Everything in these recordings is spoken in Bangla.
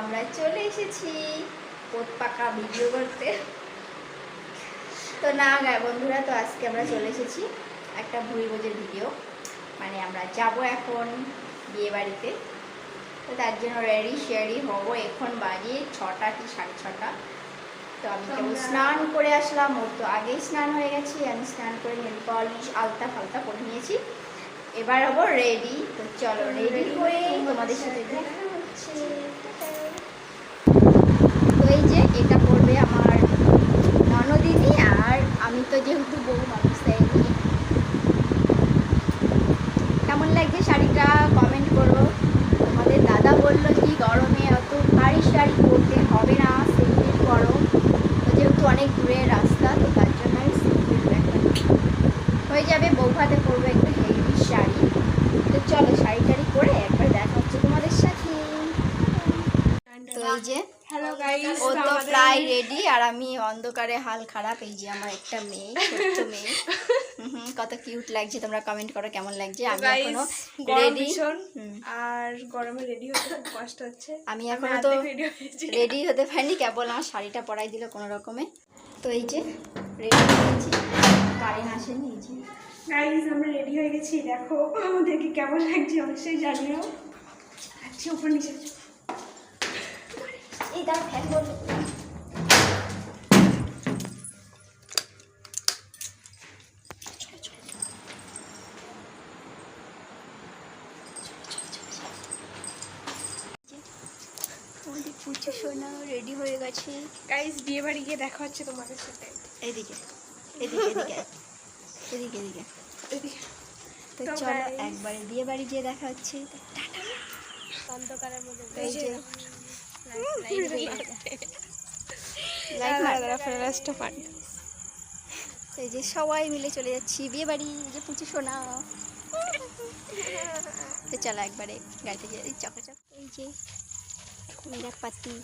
আমরা চলে এসেছি পোত পাকা ভিডিও করতে। তো না গায়ে বন্ধুরা তো আজকে আমরা চলে এসেছি একটা ভুড়ি ভোজের ভিডিও মানে আমরা যাব এখন বিয়ে বাড়িতে। তো তার জন্য রেডি শেয়ারি হব। এখন বাজে ছটা কি সাড়ে ছটা। তো আমি কেবল স্নান করে আসলাম। ওর তো আগেই স্নান হয়ে গেছি। আমি স্নান করে নেল পলিশ আলতা ফালতা করে নিয়েছি। এবার হব রেডি তো চলো রেডি হয়ে তোমাদের সাথে দেখা হচ্ছে তো এই যে এটা পড়বে আমার ননদিনী আর আমি তো যেহেতু বউ মানুষ তাই নিয়ে কেমন লাগছে শাড়িটা কমেন্ট করো তোমাদের দাদা বলল কি গরমে অত ভারী শাড়ি পরতে হবে না সিম্পল করো তো যেহেতু অনেক দূরের রাস্তা তো তার জন্য আমি সিম্পল একটা হয়ে যাবে বউ ভাতে পরবো একটা হেভি শাড়ি। তো চলো শাড়ি টাড়ি পরে একবার দেখা হচ্ছে তোমাদের সাথে। তো এই যে ও তো প্রায় রেডি আর আমি অন্ধকারে হাল খারাপ এই যে আমার একটা মেয়ে ছোট্ট মেয়ে। কত কিউট লাগছে তোমরা কমেন্ট করো কেমন লাগছে? আমি এখনও রেডি আর গরমে রেডি হতে খুব কষ্ট হচ্ছে। আমি এখনও তো রেডি রেডি হতে পারিনি কেবল আমার শাড়িটা পরাই দিল কোনো রকমে তো এই যে রেডি হয়েছি কারেন্ট আসেনি যে। আমরা রেডি হয়ে গেছি দেখো আমাদেরকে কেমন লাগছে অবশ্যই জানিও। আচ্ছা উপর নিচে। এই তার ফ্যান বলব আমাদের পুচু সোনা রেডি হয়ে গেছে। গাইস বিয়ে বাড়ি গিয়ে দেখা হচ্ছে তোমাদের সাথে। এদিকে এদিকে এদিকে। এদিকে এদিকে। এদিকে। তো তো চলো একবারে বিয়ে বাড়ি গিয়ে দেখা হচ্ছে। টাটা। অন্ধকারের মধ্যে এই যে। এই সবাই মিলে চলে যাচ্ছি বিয়ে বাড়ি। এই যে পুচু সোনা। তো চলো একবারে গাড়িতে যাই চকাচক এই যে মেরা পাতি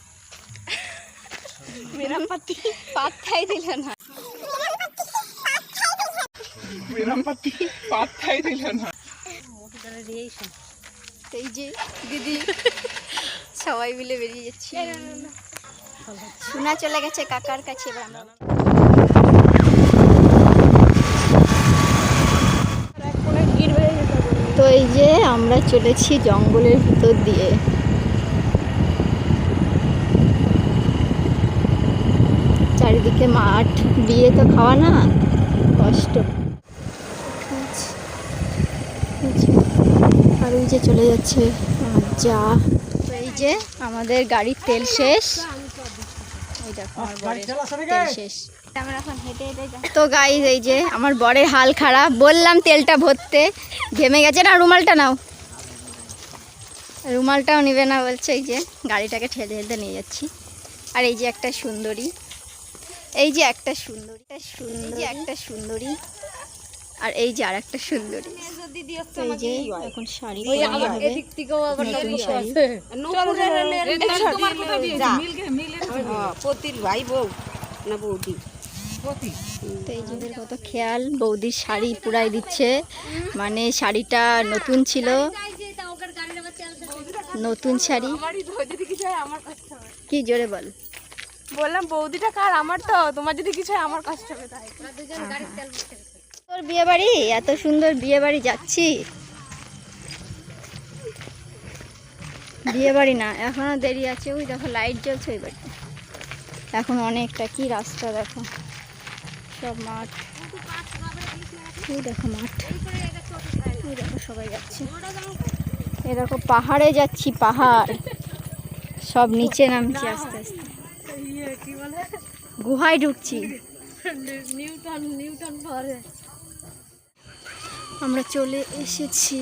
মেরা পাতি পাত্তাই দিল না। এই যে দিদি, সবাই মিলে বেরিয়ে সোনা চলে গেছে কাকার কাছে তো এই যে আমরা চলেছি জঙ্গলের ভিতর দিয়ে। চারিদিকে মাঠ, বিয়ে তো খাওয়া না, কষ্ট আর ওই যে চলে যাচ্ছে যা। এই যে আমাদের গাড়ির তেল শেষ। আমার বরের তেল শেষ আমরা এখন হেঁটে হেঁটে যাই। তো গাইজ এই যে আমার বরের হাল খারাপ। বললাম তেলটা ভরতে। ঘেমে গেছে না? রুমালটা নাও। রুমালটাও নেবে না বলছে এই যে গাড়িটাকে ঠেলে ঠেলতে নিয়ে যাচ্ছি। আর এই যে একটা সুন্দরী। এই যে একটা সুন্দরী। একটা সুন্দরী একটা সুন্দরী। আর এই যে আর একটা সুন্দরী। এখন শাড়ি পরা হবে। নতুন শাড়ি। পতির ভাই বউ না বৌদি। কত খেয়াল বৌদির শাড়ি পুরাই দিচ্ছে। মানে শাড়িটা নতুন ছিল। নতুন শাড়ি। আমারই তো যদি কিছু আমার কষ্ট হবে। কি জোরে বল? বললাম বৌদিটা কার? আমার তো। তোমার যদি কিছু হয় আমার কষ্ট হবে তাই। তোর বিয়ে বাড়ি এত সুন্দর বিয়ে বাড়ি যাচ্ছি। বিয়ে বাড়ি না এখনও দেরি আছে। ওই দেখো লাইট জ্বলছে ওই বাড়িতে। এখন অনেকটা কি রাস্তা দেখো। সব মাঠ। ওই দেখো মাঠ। ওই দেখো সবাই যাচ্ছে। এ দেখো পাহাড়ে যাচ্ছি পাহাড়। সব নিচে নামছি আস্তে আস্তে। গুহায় ঢুকছি। নিউটন নিউটন পরে আমরা চলে এসেছি।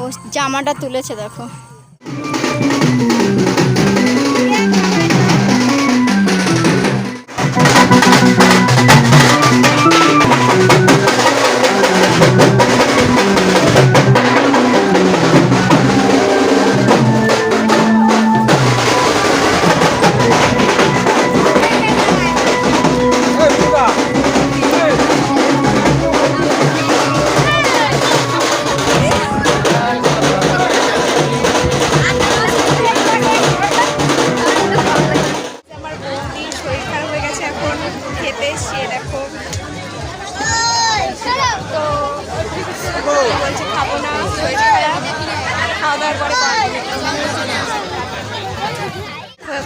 ও জামাটা তুলেছে দেখো।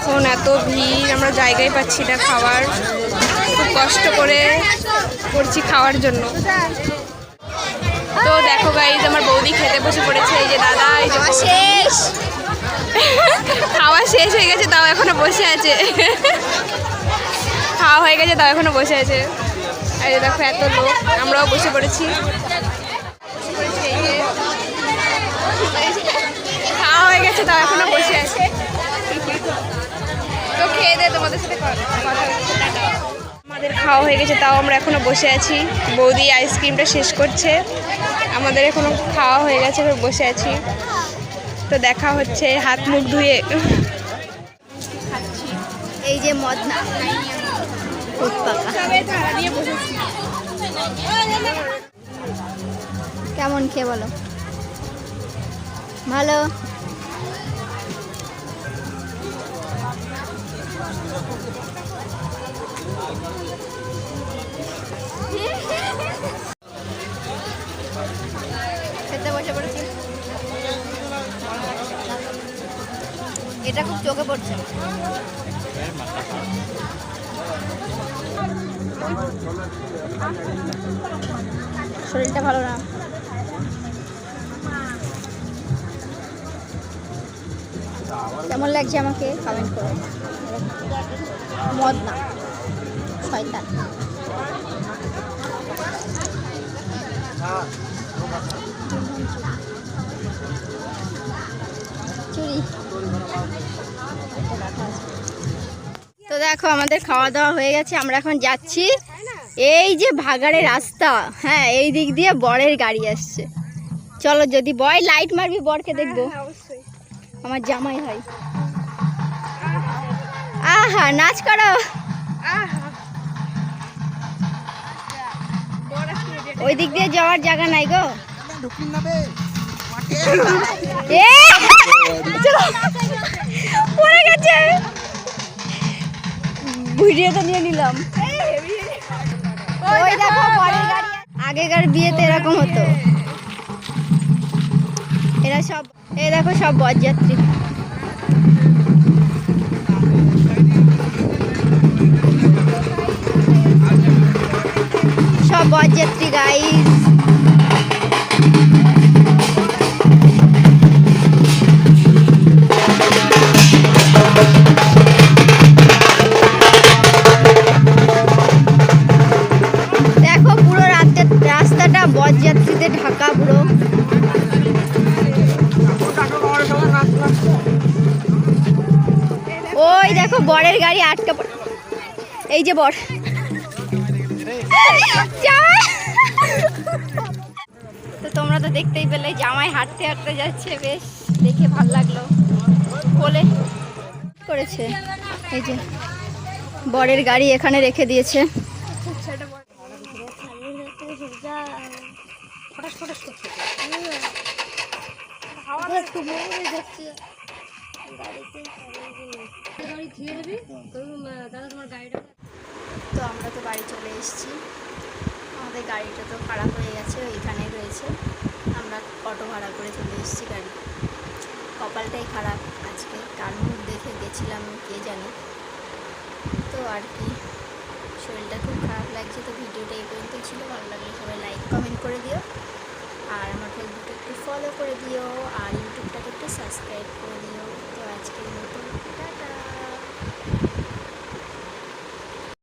এখন এত ভিড় আমরা জায়গায় পাচ্ছি না খাওয়ার। খুব কষ্ট করে করছি খাওয়ার জন্য। তো দেখো গাইজ আমার বৌদি খেতে বসে পড়েছে এই যে দাদা এই যে। শেষ। খাওয়া শেষ হয়ে গেছে তাও এখনও বসে আছে। খাওয়া হয়ে গেছে তাও এখনও বসে আছে। এই যে দেখো এত লোক আমরাও বসে পড়েছি। খাওয়া হয়ে গেছে তাও এখনও বসে আছে। সাথে। আমাদের খাওয়া হয়ে গেছে, তাও আমরা এখনও বসে আছি। বৌদি আইসক্রিমটা শেষ করছে। আমাদের এখনও খাওয়া হয়ে গেছে বসে আছি। তো দেখা হচ্ছে, হাত মুখ ধুয়ে। এই যে ওট কেমন খেয়ে বলো? ভালো। এটা খুব চোখে পড়ছে। শরীরটা ভালো না। কেমন লাগছে আমাকে? কমেন্ট করো। মদ না শয়তান। চুরি। তো দেখো আমাদের খাওয়া দাওয়া হয়ে গেছে আমরা এখন যাচ্ছি এই যে ভাগাড়ের রাস্তা। হ্যাঁ এই দিক দিয়ে বরের গাড়ি আসছে। চলো যদি বয় লাইট মারবি বরকে দেখব। আমার জামাই হয়। আহা, নাচ করো। ওই দিক দিয়ে যাওয়ার জায়গা নাই গো। এ! ভিডিওটা নিয়ে নিলাম। ওই দেখো আগেকার বিয়েতে এরকম হতো। এরা সব এই দেখো সব বরযাত্রী। সব বরযাত্রী গাইস দেখো পুরো রাস্তাটা ঢাকা পুরো। ওই দেখো বরের গাড়ি আটকা পড়ে। এই যে বর! তো তোমরা তো দেখতেই পেলে জামাই হাঁটতে হাঁটতে যাচ্ছে বেশ দেখে ভালো লাগল। কোলে করেছে। এই যে বরের গাড়ি এখানে রেখে দিয়েছে। তো আমরা তো বাড়ি চলে এসেছি। আমাদের গাড়িটা তো খারাপ হয়ে গেছে, ওইখানে রয়েছে। আমরা অটো ভাড়া করে চলে এসেছি গাড়ি। কপালটাই খারাপ আজকে। কার মুখ দেখে গেছিলাম কে জানে। তো আর কি, শরীরটা খুব খারাপ লাগছে তো ভিডিওটা এই পর্যন্ত ছিল। ভালো লাগলে সবাই লাইক কমেন্ট করে দিও। আর আমার ফেসবুকে একটু ফলো করে দিও। আর ইউটিউবটাকে একটু সাবস্ক্রাইব আজকের মতো